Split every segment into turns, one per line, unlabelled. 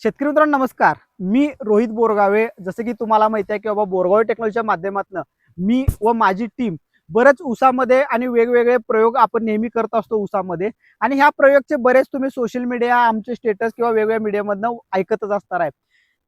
शेतकरी मित्रांनो नमस्कार. मी रोहित बोरगावे. जसं की तुम्हाला माहिती आहे की बाबा बोरगावे टेक्नॉलॉजीच्या माध्यमातून मी व माझी टीम बरेच ऊसामध्ये आणि वेगवेगळे प्रयोग आपण नेहमी करत असतो ऊसामध्ये. आणि ह्या प्रयोगचे बरेच तुम्ही सोशल मीडिया आमचे स्टेटस किंवा वेगवेगळ्या मीडियामधनं ऐकतच असणार आहे.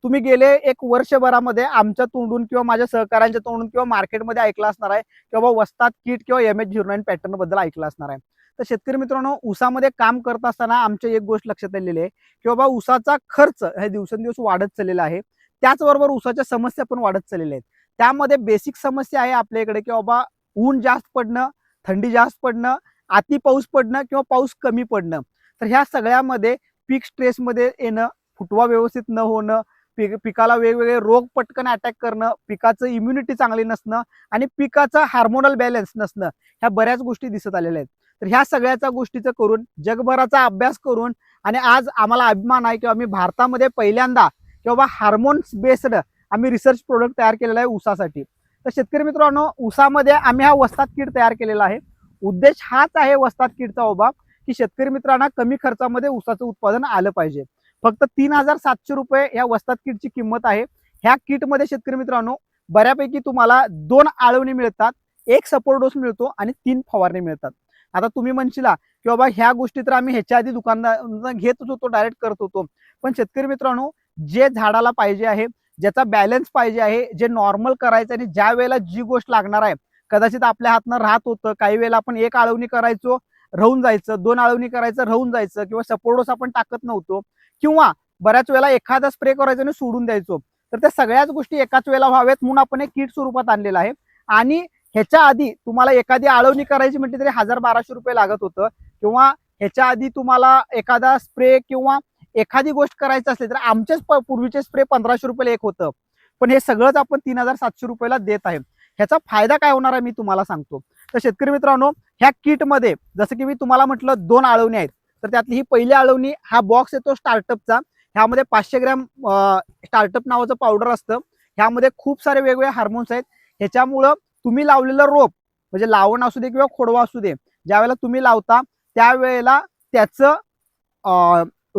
तुम्ही गेले एक वर्षभरामध्ये आमच्या तोंडून किंवा माझ्या सहकाऱ्यांच्या तोंडून किंवा मार्केटमध्ये ऐकलं असणार आहे. किंवा वस्तात किट किंवा एम एच झिरो नाईन पॅटर्नबद्दल ऐकलं असणार आहे. तर शेतकरी मित्रांनो ऊसामध्ये काम करत असताना आमच्या एक गोष्ट लक्षात आलेली आहे की बाबा ऊसाचा खर्च हे दिवसेंदिवस वाढत चाललेला आहे. त्याचबरोबर ऊसाच्या समस्या पण वाढत चाललेल्या आहेत. त्यामध्ये बेसिक समस्या आहे आपल्या इकडे की बाबा ऊन जास्त पडणं थंडी जास्त पडणं अति पाऊस पडणं किंवा पाऊस कमी पडणं. तर ह्या सगळ्यामध्ये पीक स्ट्रेसमध्ये येणं फुटवा व्यवस्थित न होणं पिक पिकाला वेगवेगळे रोग पटकन अटॅक करणं पिकाचं इम्युनिटी चांगली नसणं आणि पिकाचं हार्मोनल बॅलन्स नसणं ह्या बऱ्याच गोष्टी दिसत आलेल्या आहेत. तर ह्या सगळ्याचा गोष्टीचं करून जगभराचा अभ्यास करून आणि आज आम्हाला अभिमान आहे की आम्ही भारतामध्ये पहिल्यांदा किंवा हार्मोन्स बेस्ड आम्ही रिसर्च प्रोडक्ट तयार केलेला आहे ऊसासाठी. तर शेतकरी मित्रांनो ऊसामध्ये आम्ही हा वस्तात किट तयार केलेला आहे. उद्देश हाच आहे वस्तात किटचा ओबा की शेतकरी मित्रांना कमी खर्चामध्ये ऊसाचं उत्पादन आलं पाहिजे. फक्त तीन हजार सातशे रुपये या वस्तात किटची किंमत आहे. ह्या किटमध्ये शेतकरी मित्रांनो बऱ्यापैकी तुम्हाला दोन आळवणी मिळतात एक सपोर्ट डोस मिळतो आणि तीन फवारणी मिळतात. आता तुम्ही म्हणशीला की बाबा ह्या गोष्टी तर आम्ही ह्याच्या आधी दुकानदार घेतच होतो डायरेक्ट करत होतो. पण शेतकरी मित्रांनो जे झाडाला पाहिजे आहे ज्याचा बॅलन्स पाहिजे आहे जे नॉर्मल करायचं आणि ज्या वेळेला जी गोष्ट लागणार आहे कदाचित आपल्या हातनं राहत होतं काही वेळेला आपण एक आळवणी करायचो राहून जायचं दोन आळवणी करायचं राहून जायचं किंवा सपोर्टोस आपण टाकत नव्हतो किंवा बऱ्याच वेळेला एखादा स्प्रे करायचा आणि सोडून द्यायचो. तर त्या सगळ्याच गोष्टी एकाच वेळेला व्हाव्यात म्हणून आपण एक किट स्वरूपात आणलेलं आहे. आणि ह्याच्या आधी तुम्हाला एखादी आळवणी करायची म्हटली तरी हजार बाराशे रुपये लागत होतं. किंवा ह्याच्या आधी तुम्हाला एखादा स्प्रे किंवा एखादी गोष्ट करायची असली तर आमचेच प- पूर्वीचे स्प्रे पंधराशे रुपयाला एक होतं. पण हे सगळंच आपण तीन हजार सातशे रुपयाला देत आहे. ह्याचा फायदा काय होणार आहे मी तुम्हाला सांगतो. तर शेतकरी मित्रांनो ह्या किटमध्ये जसं की मी तुम्हाला म्हटलं दोन आळवणी आहेत. तर त्यातली ही पहिली आळवणी हा बॉक्स येतो स्टार्टअपचा ह्यामध्ये पाचशे ग्रॅम स्टार्टअप नावाचं पावडर असतं. ह्यामध्ये खूप सारे वेगवेगळे हार्मोन्स आहेत. ह्याच्यामुळं तुम्ही लावलेलं रोप म्हणजे लावण असू दे किंवा खोडवा असू दे ज्यावेळेला तुम्ही लावता त्यावेळेला त्याचं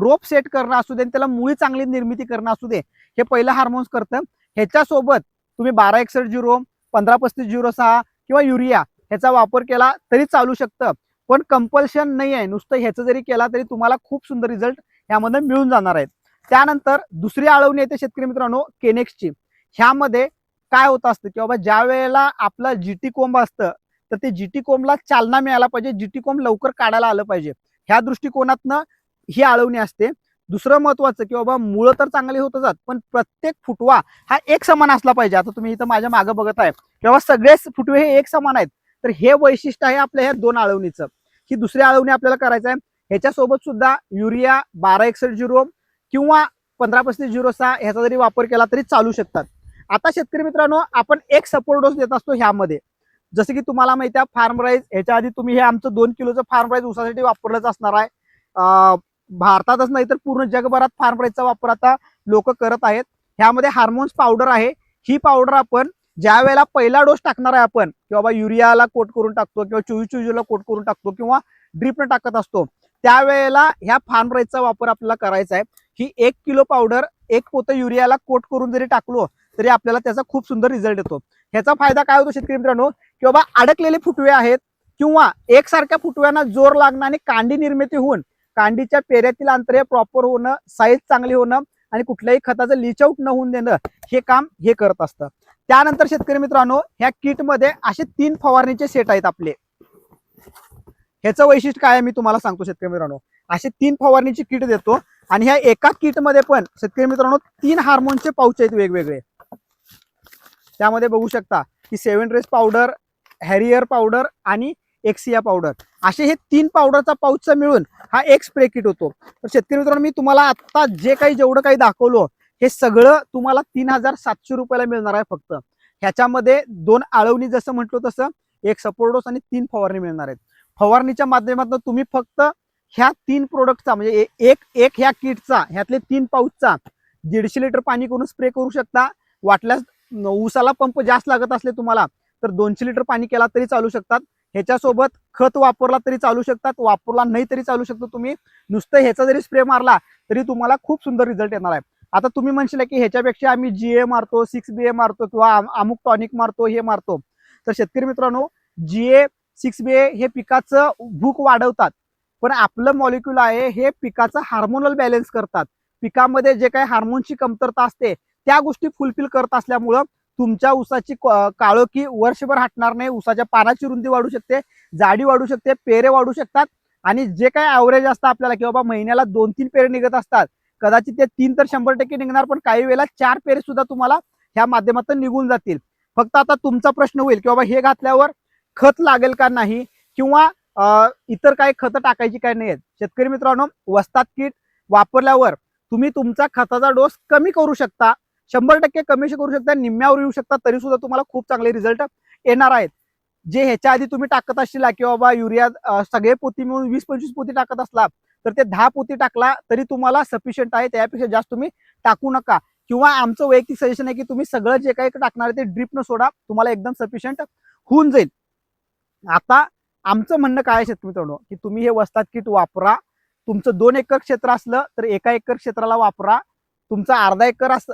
रोप सेट करणं असू दे आणि त्याला मुळी चांगली निर्मिती करणं असू दे हे पहिलं हार्मोन्स करतं. ह्याच्यासोबत तुम्ही बारा एकसष्ट झिरो पंधरा पस्तीस झिरो सहा किंवा युरिया ह्याचा वापर केला तरी चालू शकतं. पण कंपल्शन नाही आहे नुसतं ह्याचं जरी केला तरी तुम्हाला खूप सुंदर रिझल्ट ह्यामध्ये मिळून जाणार आहेत. त्यानंतर दुसरी आळवणी येते शेतकरी मित्रांनो केनेक्सची. ह्यामध्ये काय होत असतं की बाबा ज्या वेळेला आपलं जीटी कोंब असतं तर ते जीटी कोंबला चालना मिळायला पाहिजे जीटी कोंब लवकर काढायला आलं पाहिजे. ह्या दृष्टिकोनातनं ही आळवणी असते. दुसरं महत्वाचं की बाबा मुळं तर चांगली होतच पण प्रत्येक फुटवा हा एक समान असला पाहिजे. आता तुम्ही इथं माझ्या मागं बघत आहे. किंवा सगळेच फुटवे हे एक समान आहेत. तर हे वैशिष्ट्य आहे आपल्या ह्या दोन आळवणीचं. ही दुसरी आळवणी आपल्याला करायचं आहे. ह्याच्यासोबत सुद्धा युरिया बारा एकसष्ट झिरो किंवा पंधरा पस्तीस झिरो सहा ह्याचा जरी वापर केला तरी चालू शकतात. आता शेतकरी मित्रांनो आपण एक सपोर्ट डोस देत असतो ह्यामध्ये. जसं की तुम्हाला माहिती आहे फार्म राईज ह्याच्या आधी तुम्ही हे आमचं दोन किलोचं फार्म राईज उसासाठी वापरलंच असणार आहे. भारतातच नाही तर पूर्ण जगभरात फार्म राईजचा वापर आता लोक करत आहेत. ह्यामध्ये हार्मोन्स पावडर आहे. ही पावडर आपण ज्या वेळेला पहिला डोस टाकणार आहे आपण किंवा बाबा युरियाला कोट करून टाकतो किंवा चोवीस चोवीसला कोट करून टाकतो किंवा ड्रीपनं टाकत असतो त्यावेळेला ह्या फार्म राईजचा वापर आपल्याला करायचा आहे. ही एक किलो पावडर एक पोतं युरियाला कोट करून जरी टाकलो तरी आपल्याला त्याचा खूप सुंदर रिझल्ट येतो. ह्याचा फायदा काय होतो शेतकरी मित्रांनो? की बाबा अडकलेले फुटवे आहेत किंवा एकसारख्या फुटव्यांना जोर लागणं आणि कांडी निर्मिती होऊन कांडीच्या पेऱ्यातील अंतर हे प्रॉपर होणं साईज चांगली होणं आणि कुठल्याही खताचं लिच आउट न होऊन देणं हे काम हे करत असतं. त्यानंतर शेतकरी मित्रांनो ह्या किटमध्ये असे तीन फवारणीचे सेट आहेत आपले. ह्याचं वैशिष्ट्य काय आहे मी तुम्हाला सांगतो शेतकरी मित्रांनो. असे तीन फवारणीची किट देतो आणि ह्या एका किटमध्ये पण शेतकरी मित्रांनो तीन हार्मोनचे पाऊच आहेत वेगवेगळे. त्यामध्ये बघू शकता की seven race powder Harrier powder आणि एक्सिया पावडर असे हे तीन पावडरचा पाऊचचा मिळून हा एक स्प्रे किट होतो. तर शेतकरी मित्रांनो मी तुम्हाला आत्ता जे काही जेवढं काही दाखवलो हे सगळं तुम्हाला तीन हजार सातशे रुपयाला मिळणार आहे फक्त. ह्याच्यामध्ये दोन आळवणी जसं म्हटलो तसं एक सपोर्टोस आणि तीन फवारणी मिळणार आहेत. फवारणीच्या माध्यमातून तुम्ही फक्त ह्या तीन प्रोडक्टचा म्हणजे एक एक ह्या किटचा ह्यातले तीन पाऊचचा दीडशे लिटर पाणी करून स्प्रे करू शकता. वाटल्यास ऊसाला पंप जास्त लागत असले तुम्हाला तर दोनशे लिटर पाणी केला तरी चालू शकतात. ह्याच्यासोबत खत वापरला तरी चालू शकतात वापरला नाही तरी चालू शकतो तुम्ही. नुसतं ह्याचा जरी स्प्रे मारला तरी तुम्हाला खूप सुंदर रिझल्ट येणार आहे. आता तुम्ही म्हणशील की ह्याच्यापेक्षा आम्ही जी ए मारतो सिक्स बी ए मारतो किंवा अमुक टॉनिक मारतो हे मारतो. तर शेतकरी मित्रांनो जी ए सिक्स बी ए हे पिकाचं भूक वाढवतात. पण आपलं मॉलिक्युल आहे हे पिकाचं हार्मोनल बॅलन्स करतात. पिकामध्ये जे काही हार्मोनची कमतरता असते त्या गोष्टी फुलफिल करत असल्यामुळं तुमच्या ऊसाची काळोखी वर्षभर हटणार नाही. ऊसाच्या पानाची रुंदी वाढू शकते जाडी वाढू शकते पेरे वाढू शकतात आणि जे काही ॲव्हरेज असतं आपल्याला की बाबा महिन्याला दोन तीन पेरे निघत असतात. कदाचित ते तीन तर शंभर टक्के निघणार पण काही वेळेला चार पेरे सुद्धा तुम्हाला ह्या माध्यमातून निघून जातील. फक्त आता तुमचा प्रश्न होईल की बाबा हे घातल्यावर खत लागेल का नाही किंवा इतर काही खतं टाकायची काय नाही आहेत शेतकरी मित्रांनो वस्तात किट वापरल्यावर तुम्ही तुमचा खताचा डोस कमी करू शकता. शंभर टक्के कमी करू शकता निम्म्यावर येऊ शकता तरी सुद्धा तुम्हाला खूप चांगले रिझल्ट येणार आहेत. जे ह्याच्या आधी तुम्ही टाकत असशील की बाबा युरिया सगळे पोती मिळून वीस पंचवीस पोती टाकत असला तर ते दहा पोती टाकला तरी तुम्हाला सफिशियंट आहे त्यापेक्षा जास्त तुम्ही टाकू नका. किंवा आमचं वैयक्तिक सजेशन आहे की तुम्ही सगळं जे काही टाकणार आहे ते ड्रिपनं सोडा तुम्हाला एकदम सफिशियंट होऊन जाईल. आता आमचं म्हणणं काय आहे शेतकरी मित्रांनो की तुम्ही हे वस्तात किट वापरा तुमचं दोन एकर क्षेत्र असलं तर एका एकर क्षेत्राला वापरा तुमचा अर्धा एकर अस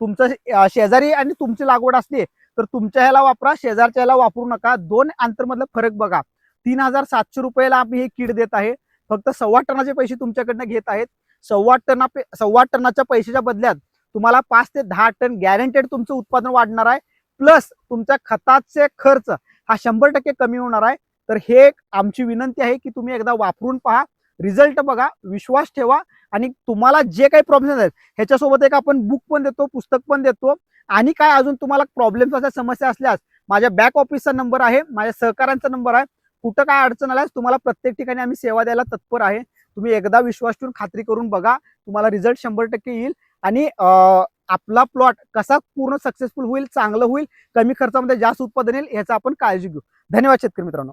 तुमचं शेजारी आणि तुमची लागवड असली तर तुमच्या ह्याला वापरा शेजारच्या ह्याला वापरू नका. दोन अंतरमधलं फरक बघा. तीन हजार सातशे रुपयाला आम्ही हे कीड देत आहे. फक्त सव्वा टनाचे पैसे तुमच्याकडनं घेत आहेत. सव्वा टना सव्वा टनाच्या पैशाच्या बदल्यात तुम्हाला पाच ते दहा टन गॅरंटेड तुमचं उत्पादन वाढणार आहे. प्लस तुमच्या खताचे खर्च हा शंभर टक्के कमी होणार आहे. तर हे एक आमची विनंती आहे की तुम्ही एकदा वापरून पहा. रिझल्ट बघा विश्वास ठेवा आणि तुम्हाला जे काही प्रॉब्लेम आहेत ह्याच्यासोबत एक आपण बुक पण देतो पुस्तक पण देतो. आणि काय अजून तुम्हाला प्रॉब्लेम्स असल्या समस्या असल्यास माझ्या बॅक ऑफिसचा नंबर आहे माझ्या सहकाऱ्यांचा नंबर आहे. कुठं काय अडचण आल्यास तुम्हाला प्रत्येक ठिकाणी आम्ही सेवा द्यायला तत्पर आहे. तुम्ही एकदा विश्वास ठेवून खात्री करून बघा तुम्हाला रिझल्ट शंभर टक्के येईल. आणि आपला प्लॉट कसा पूर्ण सक्सेसफुल होईल चांगलं होईल कमी खर्चामध्ये जास्त उत्पादन येईल ह्याचा आपण काळजी घेऊ. धन्यवाद शेतकरी मित्रांनो.